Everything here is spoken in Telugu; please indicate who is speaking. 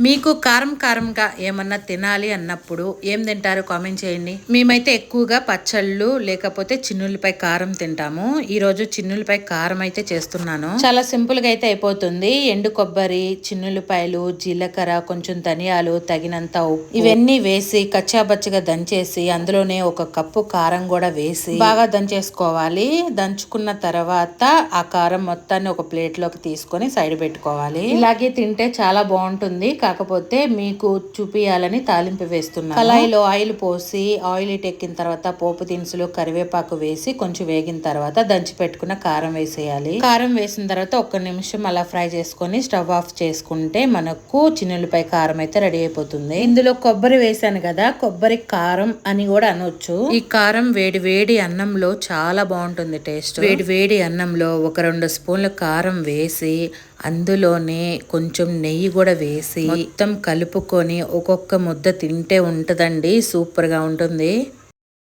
Speaker 1: మీకు కారం కారంగా ఏమన్నా తినాలి అన్నప్పుడు ఏం తింటారు కామెంట్ చేయండి. మేమైతే ఎక్కువగా పచ్చళ్ళు లేకపోతే చిన్నులపై కారం తింటాము. ఈరోజు చిన్నులపై కారం అయితే చేస్తున్నాను. చాలా సింపుల్గా అయితే అయిపోతుంది. ఎండు కొబ్బరి చిన్నులపాయలు జీలకర్ర కొంచెం ధనియాలు తగినంత ఇవన్నీ వేసి కచ్చాబచ్చగా దంచేసి అందులోనే ఒక కప్పు కారం కూడా వేసి బాగా దంచేసుకోవాలి. దంచుకున్న తర్వాత ఆ కారం మొత్తాన్ని ఒక ప్లేట్లోకి తీసుకొని సైడ్ పెట్టుకోవాలి. ఇలాగే తింటే చాలా బాగుంటుంది. కాకపోతే మీకు చూపియాలని తాలింపు వేస్తున్నాను. కళాయిలో ఆయిల్ పోసి ఆయిల్ ఎక్కిన తర్వాత పోపు దినుసులు కరివేపాకు వేసి కొంచెం వేగిన తర్వాత దంచి పెట్టుకున్న కారం వేసేయాలి. కారం వేసిన తర్వాత ఒక్క నిమిషం అలా ఫ్రై చేసుకొని స్టవ్ ఆఫ్ చేసుకుంటే మనకు చిన్నులపై కారం అయితే రెడీ అయిపోతుంది. ఇందులో కొబ్బరి వేసాను కదా కొబ్బరి కారం అని కూడా అనొచ్చు. ఈ కారం వేడి వేడి అన్నంలో చాలా బాగుంటుంది టేస్ట్. వేడి వేడి అన్నంలో ఒక రెండు స్పూన్ల కారం వేసి అందులోనే కొంచెం నెయ్యి కూడా వేసి మొత్తం కలుపుకొని ఒక్కొక్క ముద్ద తింటే ఉంటుందండి. సూపర్గా ఉంటుంది.